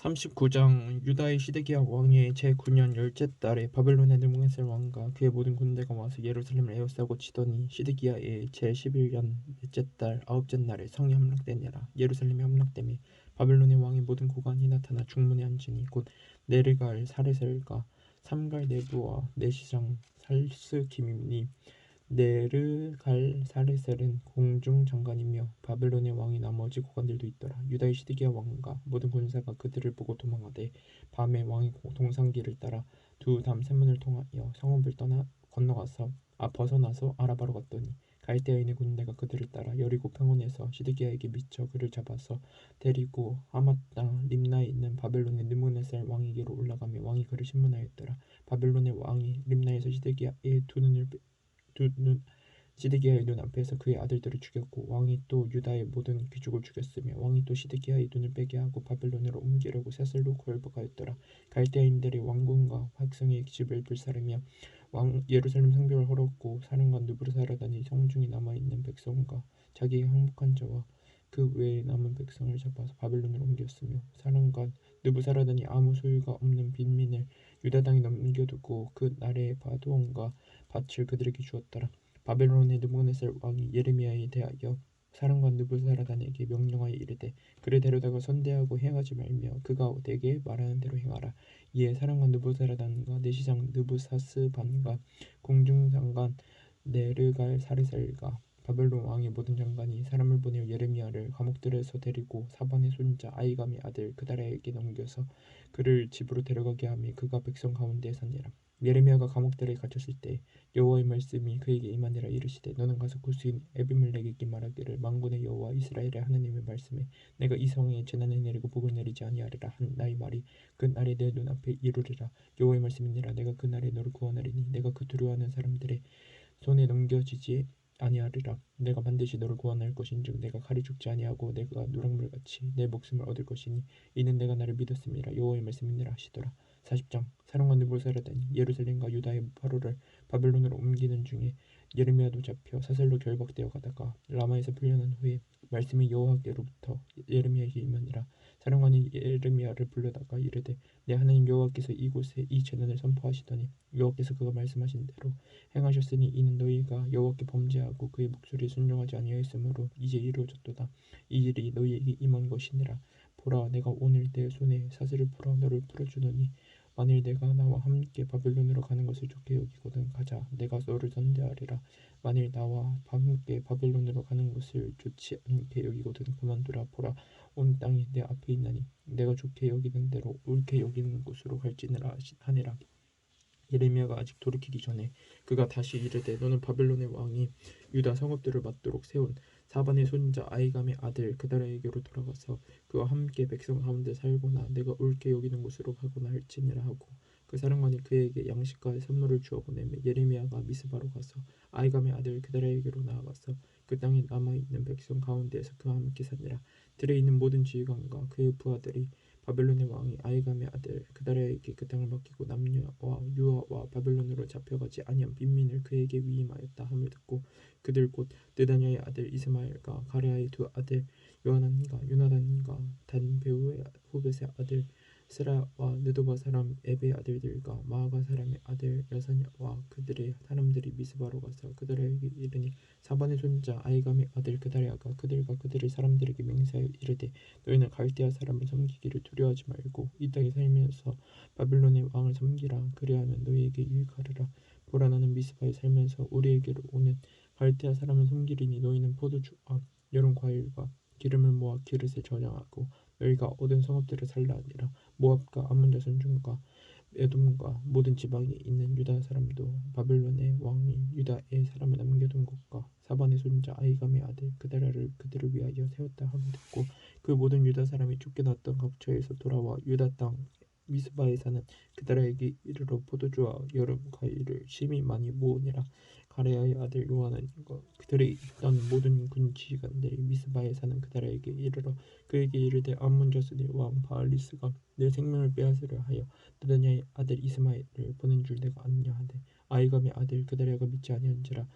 39장 유다의 시드기야 왕의 제9년 열째 달에 바벨론의 느부갓네살 왕과 그의 모든 군대가 와서 예루살렘을 에워싸고 치더니 시드기야의 제11년 넷째 달 아홉째 날에 성이 함락되니라. 예루살렘이 함락됨에 바벨론의 왕의 모든 고관이 나타나 중문에 앉으니 곧 네르갈 사레셀과 삼갈 네부와 내시장 살스김이니 네르갈사레셀은 공중 장관이며 바벨론의 왕이 나머지 고관들도 있더라. 유다의 시드기야 왕과 모든 군사가 그들을 보고 도망하되 밤에 왕이 동산길을 따라 두 담 샘문을 통하여 성읍을 떠나 건너가서 아 벗어나서 아라바로 갔더니 갈대아에 있는 군대가 그들을 따라 여리고 평원에서 시드기야에게 미쳐 그를 잡아서 데리고 하맛 땅 림나에 있는 바벨론의 느무네살 왕에게로 올라가며 왕이 그를 신문하였더라. 바벨론의 왕이 림나에서 시드기야의 두 눈을 두 눈 시드기야의 눈 앞에서 그의 아들들을 죽였고 왕이 또 유다의 모든 귀족을 죽였으며 왕이 또 시드기야의 눈을 빼게 하고 바벨론으로 옮기려고 사슬로 굴복하였더라. 갈대아인들의 왕궁과 백성의 집을 불사르며 왕 예루살렘 성벽을 헐었고 사령관 누부르사라다니 성중에 남아 있는 백성과 자기의 항복한 자와 그 외에 남은 백성을 잡아서 바벨론으로 옮겼으며 사령관 느부사라다니 아무 소유가 없는 빈민을 유다 땅에 넘겨두고 그 나라의 바도원과 밭을 그들에게 주었더라. 바벨론의 느부갓네살 왕이 예레미야에 대하여 사령관 느부사라단에게 명령하여 이르되 그를 데려다가 선대하고 행하지 말며 그가 내게 말하는 대로 행하라. 이에 사령관 느부사라단과 내시장 느부사스반과 공중장관 네르갈 사르살과 바벨론 왕의 모든 장관이 사람을 보내어 예레미야를 감옥들에서 데리고 사반의 손자 아이감의 아들 그다라에게 넘겨서 그를 집으로 데려가게 하며 그가 백성 가운데 사니라. 예레미야가 감옥들에 갇혔을 때 여호와의 말씀이 그에게 임하니라 이르시되 너는 가서 구스인 에비멜렉에게 말하기를 망군의 여호와 이스라엘의 하나님의 말씀에 내가 이 성에 재난을 내리고 복을 내리지 아니하리라 한 나의 말이 그 날에 내 눈앞에 이루리라 여호와의 말씀이니라 내가 그 날에 너를 구원하리니 내가 그 두려워하는 사람들의 손에 넘겨지지 아니하리라. 내가 반드시 너를 구원할 것인즉 내가 칼이 죽지 아니하고 내가 누락물같이 내 목숨을 얻을 것이니 이는 내가 나를 믿었음이라 여호와의 말씀이니라 하시더라 40장 사령관 느부사라다니 예루살렘과 유다의 바로를 바벨론으로 옮기는 중에 예레미야도 잡혀 사슬로 결박되어 가다가 라마에서 풀려난 후에 말씀이 여호와께로부터 예레미야에게 임하니라. 사령관이 예레미야를 불러다가 이르되 내 하나님 여호와께서 이곳에 이 재난을 선포하시더니 여호와께서 그가 말씀하신 대로 행하셨으니 이는 너희가 여호와께 범죄하고 그의 목소리에 순종하지 아니하였으므로 이제 이루어졌도다. 이 일이 너희에게 임한 것이니라. 보라 내가 오늘 내 손에 사슬을 풀어 너를 풀어주노니 만일 내가 나와 함께 바벨론으로 가는 것을 좋게 여기거든 가자. 내가 너를 선대하리라. 만일 나와 함께 바벨론으로 가는 것을 좋지 않게 여기거든 그만두라. 보라 온 땅이 내 앞에 있나니 내가 좋게 여기는 대로 옳게 여기는 곳으로 갈지니라 하니라. 예레미야가 아직 돌이키기 전에 그가 다시 이르되 너는 바벨론의 왕이 유다 성읍들을 맞도록 세운 사반의 손자 아이감의 아들 그다라에게로 돌아가서 그와 함께 백성 가운데 살거나 내가 옳게 여기는 곳으로 가거나 할지니라 하고 그 사령관이 그에게 양식과 선물을 주어 보내며 예레미야가 미스바로 가서 아이감의 아들 그다라에게로 나아가서 그 땅에 남아 있는 백성 가운데에서 그와 함께 사니라. 들에 있는 모든 지휘관과 그의 부하들이 바벨론의 왕이 아이감의 아들 그다라에게 그 땅을 맡기고 남녀와 유아와 바벨론으로 잡혀가지 아니한 빈민을 그에게 위임하였다 함을 듣고 그들 곧 느다냐의 아들 이스마엘과 가레아의 두 아들 요하난과 요나단과 단베우의 후벳의 아들 스라와 느도바 사람 에베의 아들들과 마아가 사람의 아들 야사냐와 그들의 사람들이 미스바로 가서 그들에게 이르니 사반의 손자 아이감의 아들 그다리아가 그들과 그들의 사람들에게 맹세하여 이르되 너희는 갈대아 사람을 섬기기를 두려워하지 말고 이 땅에 살면서 바빌론의 왕을 섬기라. 그리하면 너희에게 유익하리라. 보라 나는 미스바에 살면서 우리에게로 오는 갈대아 사람을 섬기리니 너희는 포도주와 여름 과일과 기름을 모아 기릇에 저장하고 너희가 얻은 성읍들을 살라 하니라 모압과 암몬 자손 중과 에돔과 모든 지방에 있는 유다 사람도 바벨론의 왕이 유다의 사람을 남겨둔 곳과 사반의 손자 아이감의 아들 그다라를 그들을 위하여 세웠다 함을 듣고 그 모든 유다 사람이 쫓겨났던 각처에서 돌아와 유다 땅 미스바에 사는 그다라에게 이르러 포도주와 여름 과일을 심히 많이 모으니라 가레아의 아들 요하나님과 그들에 있던 모든 군 지휘관들이 미스바에 사는 그다라에게 이르러 그에게 이르되 암몬 자손의 왕 바알리스가 내 생명을 빼앗으려 하여 느다냐의 아들 이스마엘을 보낸 줄 내가 아느냐 하되 아이감의 아들 그다라가 믿지 아니한지라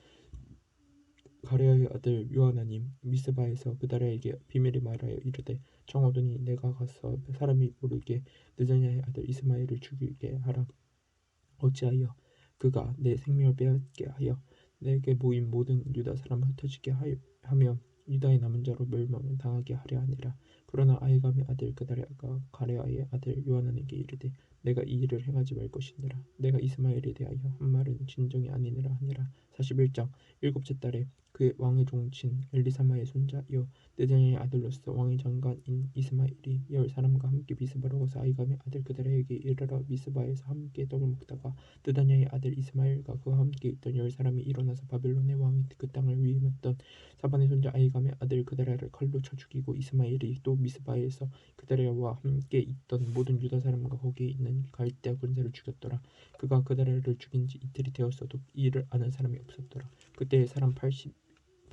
가레아의 아들 요하나님 미스바에서 그다라에게 비밀이 말하여 이르되 청하더니 내가 가서 사람이 모르게 느자냐의 아들 이스마엘을 죽이게 하라. 어찌하여 그가 내 생명을 빼앗게 하여 내게 모인 모든 유다 사람을 흩어지게 하며 유다의 남은 자로 멸망을 당하게 하려 하니라. 그러나 아이감의 아들 그다라가 가레아의 아들 요하나에게 이르되 내가 이 일을 행하지 말 것이니라. 내가 이스마엘에 대하여 한 말은 진정이 아니니라 하니라 41장 일곱째 달에 그의 왕의 종친 엘리사마의 손자여 느자냐의 아들로서 왕의 장관인 이스마엘이 열 사람과 함께 미스바로 가서 아이감의 아들 그들에게 이르러 미스바에서 함께 떡을 먹다가 느다냐의 아들 이스마엘과 그와 함께 있던 열 사람이 일어나서 바벨론의 왕이 그 땅을 위임했던 사반의 손자 아이감의 아들 그다라를 칼로 쳐 죽이고 이스마엘이 또 미스바에서 그다라와 함께 있던 모든 유다 사람과 거기에 있는 갈대아 군사를 죽였더라. 그가 그다라를 죽인 지 이틀이 되었어도 이를 아는 사람이 없었더라. 그때 사람 80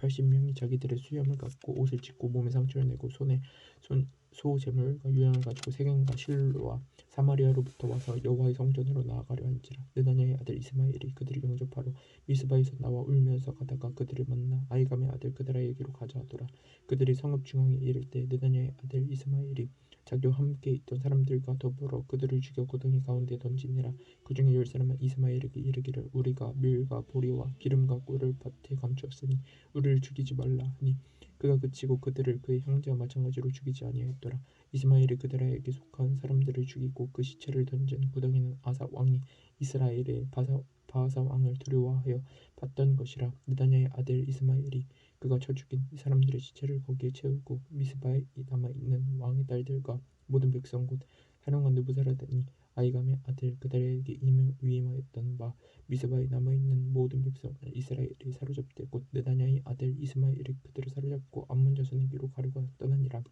80명이 자기들의 수염을 갖고 옷을 찢고 몸에 상처를 내고 손에 손, 소 제물과 유향을 가지고 세겜과 실로와 사마리아로부터 와서 여호와의 성전으로 나아가려 한지라. 느다냐의 아들 이스마엘이 그들을 영접하러 미스바에서 나와 울면서 가다가 그들을 만나 아이감의 아들 그들에게로 가져가더라. 그들이 성읍 중앙에 이를 때 느다냐의 아들 이스마엘이 자기와 함께 있던 사람들과 더불어 그들을 죽여 고등이 가운데 던지니라 그 중에 열 사람은 이스마엘에게 이르기를 우리가 밀과 보리와 기름과 꿀을 밭에 감추었으니 우리를 죽이지 말라 하니 그가 그치고 그들을 그의 형제와 마찬가지로 죽이지 아니하였더라. 이스마엘이 그들에게 속한 사람들을 죽이고 그 시체를 던진 구덩이는 아사 왕이 이스라엘의 바사, 바사 왕을 두려워하여 봤던 것이라 느다냐의 아들 이스마엘이 그가 쳐 죽인 사람들의 시체를 거기에 채우고 미스바에 남아 있는 왕의 딸들과 모든 백성 곧 사령관 느부사라다니 아이감의 아들 그들에게 위임하였던 바 미스바에 남아 있는 모든 백성을 이스라엘이 사로잡되 곧 느다냐의 아들 이스마엘이 그들을 사로잡고 암몬 자손에게로 가려고 떠나니라.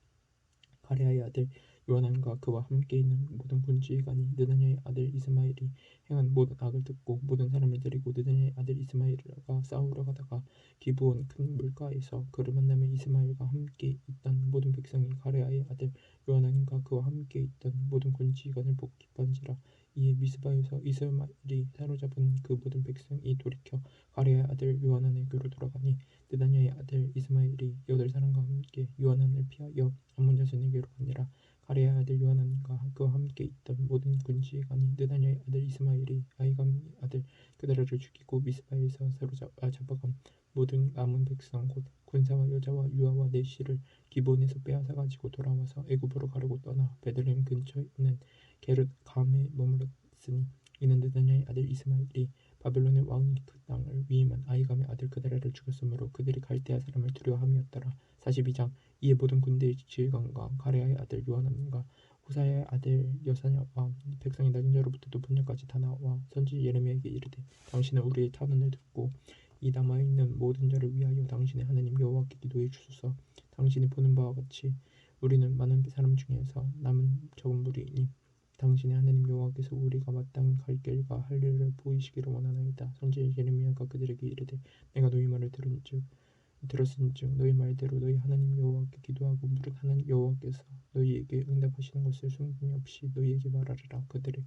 가레아의 아들 요한안과 그와 함께 있는 모든 군지휘관이 느다냐의 아들 이스마엘이 행한 모든 악을 듣고 모든 사람을 데리고 느다냐의 아들 이스마엘과 싸우러 가다가 기부온 큰 물가에서 그를 만나며 이스마엘과 함께 있던 모든 백성이 가레아의 아들 요한안과 그와 함께 있던 모든 군지휘관을 보고 기뻐한지라. 이에 미스바에서 이스마엘이 사로잡은 그 모든 백성이 돌이켜 가레아의 아들 요한안에게로 돌아가니 느다냐의 아들 이스마엘이 여덟 사람과 함께 요한안을 피하여 암몬 자손에게로 가니라 가레아의 아들 요하나님과 그와 함께 있던 모든 군지관이 느다냐의 아들 이스마엘이 아이감의 아들 그다라를 죽이고 미스바에서 사로잡아간 모든 남은 백성 곧 군사와 여자와 유아와 내시를 기본에서 빼앗아 가지고 돌아와서 애굽으로 가려고 떠나 베들레헴 근처에 있는 게르 감에 머물렀으니 이는 느다냐의 아들 이스마엘이 바벨론의 왕이 그 땅을 위임한 아이감의 아들 그다라를 죽였으므로 그들이 갈대아 사람을 두려워함이었더라 42장 이에 모든 군대의 지휘관과 가레아의 아들 요하나님과 후사의 아들 여사냐와 백성이 낮은 자로부터 높은 자까지 다 나와 선지 예레미야에게 이르되 당신은 우리의 탄원을 듣고 이 남아있는 모든 자를 위하여 당신의 하나님 여호와께 기도해 주소서. 당신이 보는 바와 같이 우리는 많은 사람 중에서 남은 적은 무리이니 당신의 하나님 여호와께서 우리가 마땅히 갈 길과 할 일을 보이시기를 원하나이다. 선지 예레미야가 그들에게 이르되 내가 너희 말을 들은즉 들었은즉 너희 말대로 너희 하나님 여호와께 기도하고 하나님 여호와께서 너희에게 응답하시는 것을 숨김이 없이 너희에게 말하리라. 그들이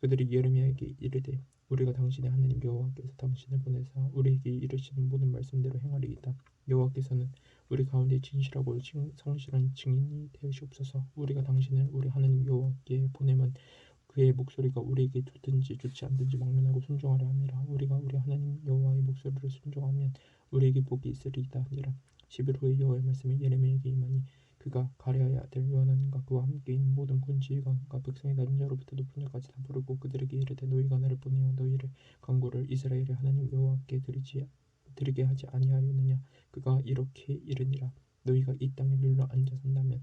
그들이 예레미야에게 이르되 우리가 당신의 하나님 여호와께서 당신을 보내사 우리에게 이르시는 모든 말씀대로 행하리이다. 여호와께서는 우리 가운데 진실하고 성실한 증인이 되시옵소서. 우리가 당신을 우리 하나님 여호와께 보내면 그의 목소리가 우리에게 좋든지 좋지 않든지 막론하고 순종하려 함이라. 우리가 우리 하나님 여호와의 목소리를 순종하면 우리에게 복이 있으리이다 하니라. 10일 후에 여호와의 말씀이 예레미야에게 임하니 그가 가레아의 아들 요하나님과 그와 함께 있는 모든 군지휘관과 백성의 낮은 자로부터 높은 자까지 다 부르고 그들에게 이르되 너희가 나를 보내어 너희를 강구를 이스라엘의 하나님 여호와께 드리지 드리게 하지 아니하였느냐? 그가 이렇게 이르니라. 너희가 이 땅에 눌러 앉아 선다면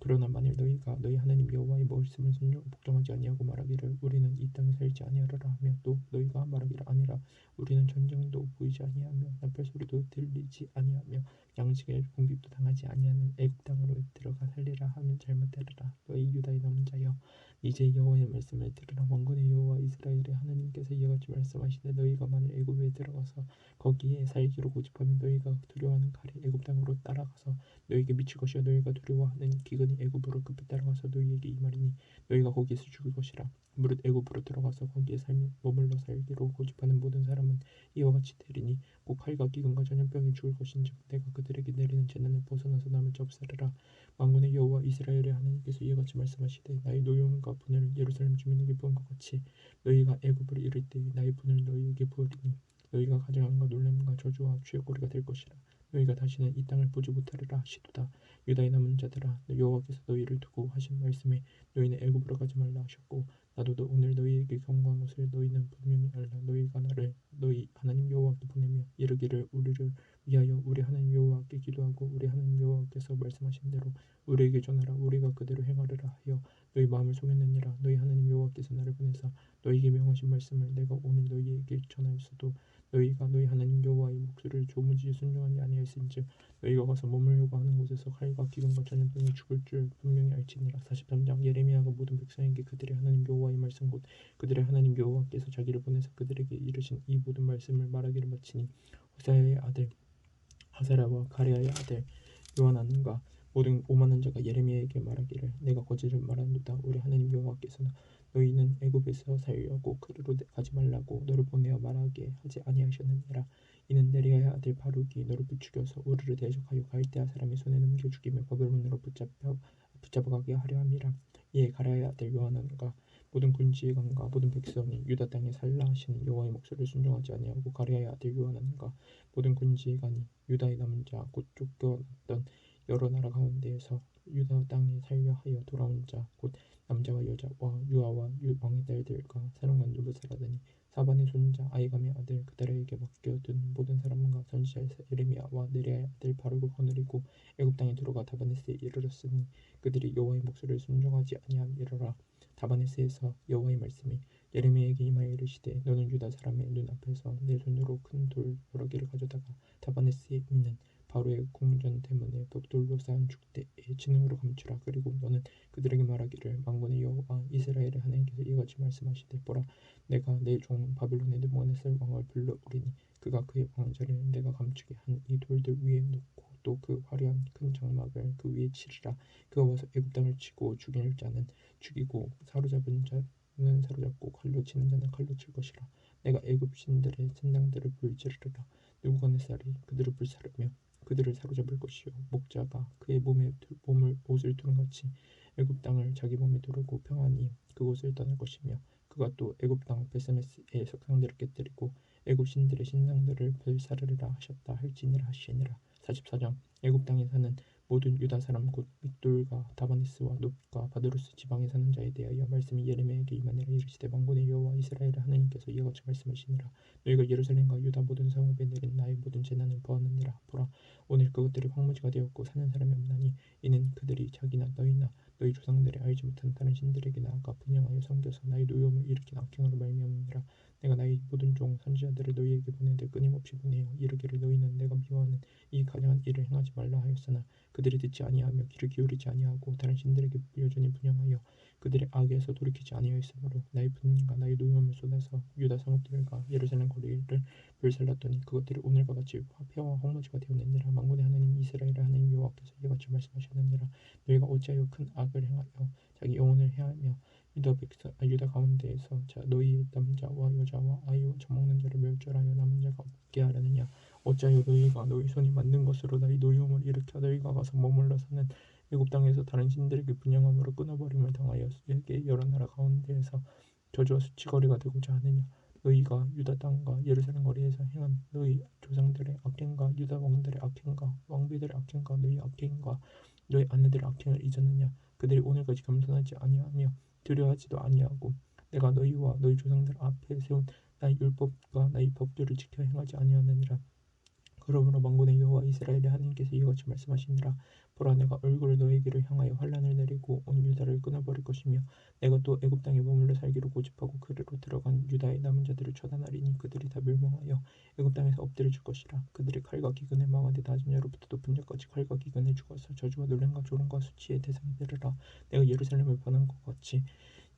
그러나 만일 너희가 너희 하나님 여호와의 말씀을 순종 복종하지 아니하고 말하기를 우리는 이 땅에 살지 아니하리라 하며 또 너희가 말하기를 아니라 우리는 전쟁도 보이지 아니하며 나팔 소리도 들리지 아니하며 양식의 공격도 당하지 아니하는 애굽 땅으로 들어가 살리라 하면 잘못되리라. 너희 유다의 남은 자여 이제 여호와의 말씀을 들으라. 왕군의 여호와 이스라엘의 하나님께서 이와 같이 말씀하시되 너희가 만일 애굽에 들어가서 거기에 살기로 고집하면 너희가 두려워하는 칼이 애굽 땅으로 따라가서 너희에게 미칠 것이요. 너희가 두려워하는 기근 이 애굽으로 급히 따라가서 너희에게 이 말이니 너희가 거기에서 죽을 것이라. 무릇 애굽으로 들어가서 거기에 살며 머물러 살기로 고집하는 모든 사람은 이와 같이 되리니 곧 칼과 기근과 전염병이 죽을 것인즉 내가 그들에게 내리는 재난을 벗어나서 남을 접사르라. 왕군의 여호와 이스라엘의 하나님께서 이와 같이 말씀하시되 나의 노여움과 분을 예루살렘 주민에게 부은 것 같이 너희가 애굽을 이를 때 나의 분을 너희에게 부으리니 너희가 가장함과 놀람과 저주와 죄고리가 될 것이라 너희가 다시는 이 땅을 보지 못하리라 하시도다. 유다의 남은 자들아 여호와께서 너희를 두고 하신 말씀에 너희는 애굽으로 가지 말라 하셨고 나도 너 오늘 너희에게 경고한 것을 너희는 분명히 알라. 너희가 나를 너희 하나님 여호와께 보내며 이르기를 우리를 위하여 우리 하나님 여호와께 기도하고 우리 하나님 여호와께서 말씀하신 대로 우리에게 전하라. 우리가 그대로 행하리라 하여 너희 마음을 속였느니라. 너희 하나님 여호와께서 나를 보내사 너희에게 명하신 말씀을 내가 오늘 너희에게 전하였어도 너희가 너희 하나님 여호와 의 목소리를 조무지 순종하지 아니하였은즉 너희가 가서 머물려고 하는 곳에서 칼과 기근과 전염병이 죽을 줄 분명히 알지니라. 43장 예레미야가 모든 백성에게 그들의 하나님 여호와의 말씀 곧 그들의 하나님 여호와께서 자기를 보내서 그들에게 이르신 이 모든 말씀을 말하기를 마치니 호사야의 아들 하사라와 가레아의 아들 요하나는과 모든 오만한 자가 예레미야에게 말하기를 내가 거짓을 말하노다. 우리 하나님 여호와께서는 너희는 애굽에서 살려고 그리로 가지 말라고 너를 보내어 말하게 하지 아니하셨느니라 이는 네리아의 아들 바룩이 너를 부추겨서 우르를 대적하여 갈대아 사람의 손에 넘겨 죽이며 바벨론으로 붙잡혀 붙잡아가게 하려 함이라. 이에 가랴의 아들 요하나가 모든 군지관과 모든 백성이 유다 땅에 살라 하시는 여호와의 목소리를 순종하지 아니하고 가랴의 아들 요하나가 모든 군지관이 유다의 남은 자곧 쫓겨났던 여러 나라 가운데에서 유다 땅에 살려 하여 돌아온 자 곧 남자와 여자와 유아와 왕의 딸들과 사람과 누부사라더니 사반의 손자 아이감의 아들 그들에게 맡겨둔 모든 사람과 선지자 예레미야와 느리아의 아들 바룩을 거느리고 애굽 땅에 들어가 다바네스에 이르렀으니 그들이 여호와의 목소리를 순종하지 아니함이러라. 다바네스에서 여호와의 말씀이 예레미야에게 임하여 이르시되 너는 유다 사람의 눈 앞에서 내 손으로 큰 돌 여러 개를 가져다가 다바네스에 있는 바로의 궁전 대문에 벽돌로 쌓은 죽대에 진흙으로 감추라. 그리고 너는 그들에게 말하기를 망군의 여호와 이스라엘의 하나님께서 이같이 말씀하시되 보라 내가 내 종 바빌론의 느부갓네살 왕을 불러 오리니 그가 그의 왕자를 내가 감추게 한 이 돌들 위에 놓고 또 그 화려한 큰 장막을 그 위에 치리라. 그가 와서 애굽 땅을 치고 죽일 자는 죽이고 사로잡은 자는 사로잡고 칼로 치는 자는 칼로 칠 것이라. 내가 애굽 신들의 신당들을 불지르리라. 느부갓네살이 그들을 불사르며 그들을 사로잡을 것이요. 목자가 그의 몸에 몸을 옷을 두른 같이 애굽 땅을 자기 몸에 두르고 평안히 그곳을 떠날 것이며 그가 또 애굽 땅 베세메스의 석상들을 깨뜨리고 애굽 신들의 신상들을 불사르리라 하셨다 할지니라 하시니라. 44장. 애굽 땅에 사는 모든 유다 사람 곧 믹돌과 다바니스와 놋과 바드루스 지방에 사는 자에 대하여 말씀이 예레미야에게 임하니라 이르시되 망군의 여호와 이스라엘의 하나님께서 이와 같이 말씀하시니라 너희가 예루살렘과 유다 모든 성읍에 내린 나의 모든 재난을 보았느니라 보라. 오늘 그것들이 황무지가 되었고 사는 사람이 없나니 이는 그들이 자기나 너희나 너희 조상들이 알지 못한 다른 신들에게 나아가 분양하여 섬겨서 나의 노여움을 일으킨 악행으로 말미암느니라 내가 나의 모든 종 선지자들을 너희에게 보내되 끊임없이 보내어 이르기를 너희는 내가 미워하는 이 가장한 일을 행하지 말라 하였으나 그들이 듣지 아니하며 귀를 기울이지 아니하고 다른 신들에게 여전히 분양하여 그들의 악에서 돌이키지 아니하였으므로 나의 분과 나의 노여움을 쏟아서 유다 성읍들과 예루살렘 거리를 불살랐더니 그것들이 오늘과 같이 화폐와 황무지가 되었느니라 망군의 하나님 이스라엘의 하나님 여호와께서 이같이 말씀하셨느니라. 너희가 어찌하여 큰 악을 행하여 자기 영혼을 해하며 유다 백성 아, 유다 가운데에서 자 너희의 남자와 여자와 아이와 젖먹는 자를 멸절하여 남은 자가 없게 하려느냐? 어찌하여 너희가 너희 손이 만든 것으로 나의 노여움을 일으켜 너희가 가서 머물러 서는 애굽 땅에서 다른 신들에게 분양함으로 끊어버림을 당하여 에게 여러 나라 가운데에서 저주와 수치거리가 되고자 하느냐? 너희가 유다 땅과 예루살렘 거리에서 행한 너희 조상들의 악행과 유다 왕들의 악행과 왕비들의 악행과 너희 악행과 너희 아내들의 악행을 잊었느냐? 그들이 오늘까지 겸손하지 아니하며 두려워하지도 아니하고 내가 너희와 너희 조상들 앞에 세운 나의 율법과 나의 법들을 지켜 행하지 아니하느니라 그러므로 만군의 여호와 이스라엘의 하나님께서 이같이 말씀하시니라 보라 내가 얼굴을 너에게로 향하여 환란을 내리고 온 유다를 끊어버릴 것이며 내가 또 애굽 땅에 머물러 살기로 고집하고 그리로 들어간 유다의 남은 자들을 처단하리니 그들이 다 멸망하여 애굽 땅에서 엎드려 줄 것이라. 그들이 칼과 기근에 망하되 낮은 자로부터 높은 자까지 칼과 기근에 죽어서 저주와 논란과 조롱과 수치의 대상이 되리라. 내가 예루살렘을 번한 것 같이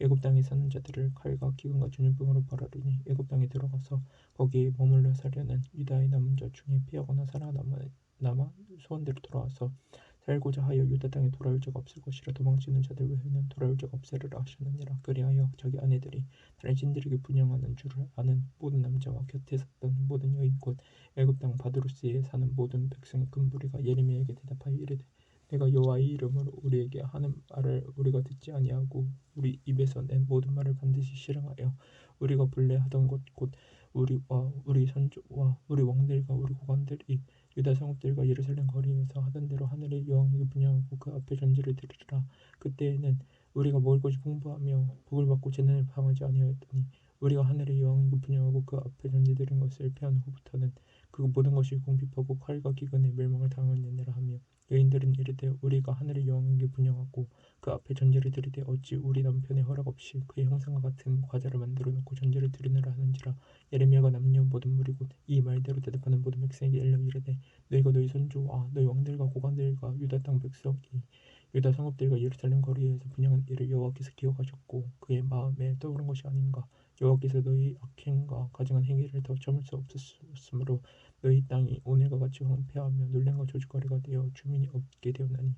애굽 땅에 사는 자들을 칼과 기근과 전염병으로 벌하리니 애굽 땅에 들어가서 거기에 머물러 사려는 유다의 남은 자 중에 피하거나 살아남아 남아 소원대로 돌아와서 살고자 하여 유다 땅에 돌아올 적 없을 것이라 도망치는 자들 외에는 돌아올 적 없으리라 하셨느니라. 그리하여 자기 아내들이 다른 신들에게 분양하는 줄을 아는 모든 남자와 곁에 섰던 모든 여인 곧 애굽 땅 바드루스에 사는 모든 백성의 큰 무리가 예레미야에게 대답하여 이르되 내가 여호와의 이름으로 우리에게 하는 말을 우리가 듣지 아니하고 우리 입에서 낸 모든 말을 반드시 실행하여 우리가 불례하던 것곧 우리와 우리 선조와 우리 왕들과 우리 고관들이 유다 성읍들과 예루살렘 거리에서 하던 대로 하늘의 여왕에게 분양하고 그 앞에 전제를 드리리라. 그때에는 우리가 먹을 것이 풍부하며 복을 받고 재난을 당하지 아니하였더니 우리가 하늘의 여왕에게 분양하고 그 앞에 전제 드린 것을 피한 후부터는 그 모든 것이 공핍하고 칼과 기근에 멸망을 당하느니라 하며 여인들은 이르되 우리가 하늘의 여왕에게 분양하고 그 앞에 전제를 드리되 어찌 우리 남편의 허락 없이 그의 형상과 같은 과자를 만들어 놓고 전제를 드리느라 하는지라. 예레미야가 남녀 모든 무리 곧이 말대로 대답하는 모든 백성에게 일러 이르되 너희가 너희 손주와 너희 왕들과 고관들과 유다 땅 백성이 유다 성읍들과 예루살렘 거리에서 분양한 일을 여호와께서 기억하셨고 그의 마음에 떠오른 것이 아닌가 여호와께서 너희 악행과 가증한 행위를 더 참을 수 없었으므로 너희 땅이 오늘과 같이 황폐하며 놀랜과 조직거리가 되어 주민이 없게 되었나니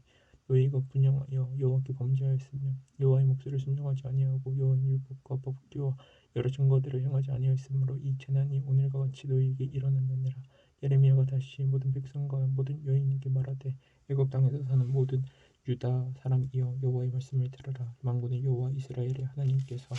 너희가 분양하여 여호와께 범죄하였으며 여호와의 목소리를 순종하지 아니하고 여호와의 율법과 법규와 여러 증거들을 행하지 아니하였으므로 이 재난이 오늘과 같이 너희에게 일어났느니라. 예레미야가 다시 모든 백성과 모든 여인에게 말하되 애굽 땅에서 사는 모든 유다 사람이여 여호와의 말씀을 들으라. 만군의 여호와 이스라엘의 하나님께서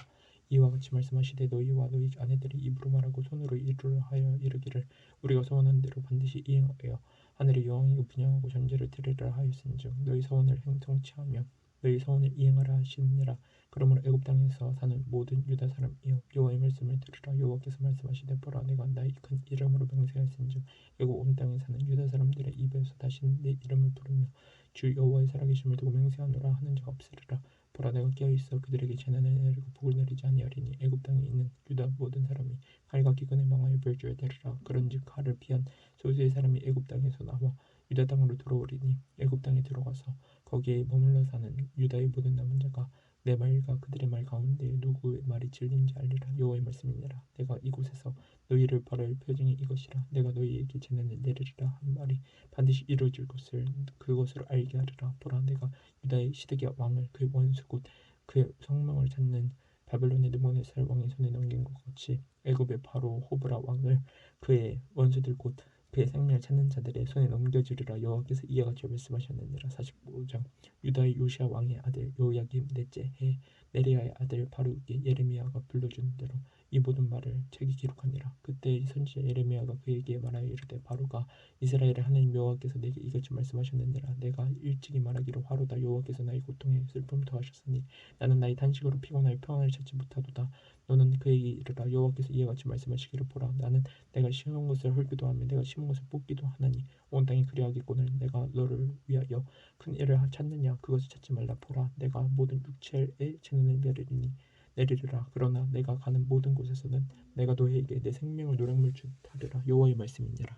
이와 같이 말씀하시되 너희와 너희 아내들이 입으로 말하고 손으로 이루려 하여 이르기를 우리가 소원한 대로 반드시 이행하여 하늘의 여왕에게 분양하고 전제를 드리라 하였은즉 너희 소원을 행성치하며 너희 소원을 이행하라 하시느니라. 그러므로 애굽 땅에서 사는 모든 유다 사람이여 여호와의 말씀을 들으라. 여호와께서 말씀하시되 보라 내가 나의 큰 이름으로 맹세하였은즉 애굽 온 땅에 사는 유다 사람들의 입에서 다시는 내 이름을 부르며 주 여호와의 살아계심을 두고 맹세하노라 하는 자가 없으리라 보라 내가 깨어있어 그들에게 재난을 내리고 복을 내리지 아니하리니 애굽 땅에 있는 유다 모든 사람이 칼과 기근에 망하여 멸주에 되리라. 그런즉 칼을 피한 소수의 사람이 애굽 땅에서 나와 유다 땅으로 들어오리니 애굽 땅에 들어가서 거기에 머물러 사는 유다의 모든 남은 자가 내 말과 그들의 말 가운데 누구의 말이 진리인지 알리라. 여호와의 말씀이니라. 내가 이곳에서 너희를 벌할 표징이 이것이라. 내가 너희에게 재난을 내리리라 한 말이 반드시 이루어질 것을 그것을 알게 하리라. 보라 내가 유다의 시드기야 왕을 그의 원수 곧 그의 성명을 찾는 바벨론의 느보네살 왕의 손에 넘긴 것 같이 애굽의 바로 호브라 왕을 그의 원수들 곧 그의 생명을 찾는 자들의 손에 넘겨주리라. 여호와께서 이와 같이 말씀하셨느니라. 45장 유다의 요시아 왕의 아들 요야김 넷째 해 네리아의 아들 바룩에게 예레미야가 불러준 대로 이 모든 말을 책이 기록하니라. 그때 선지자 예레미야가 그에게 말하여 이르되 바로가 이스라엘의 하나님 여호와께서 내게 이같이 말씀하셨느니라. 내가 일찍이 말하기로 화로다. 여호와께서 나의 고통에 슬픔을 더하셨으니 나는 나의 단식으로 피곤하여 평안을 찾지 못하도다. 너는 그에게 이르라. 여호와께서 이와 같이 말씀하시기를 보라. 나는 내가 심은 것을 헐기도 하며 내가 심은 것을 뽑기도 하나니 온 땅이 그리하겠거늘 내가 너를 위하여 큰 일을 찾느냐? 그것을 찾지 말라. 보라. 내가 모든 육체의 재난을 내리리니 내리리라. 그러나 내가 가는 모든 곳에서는 내가 너희에게 내 생명을 노량물 주하리라 여호와의 말씀이니라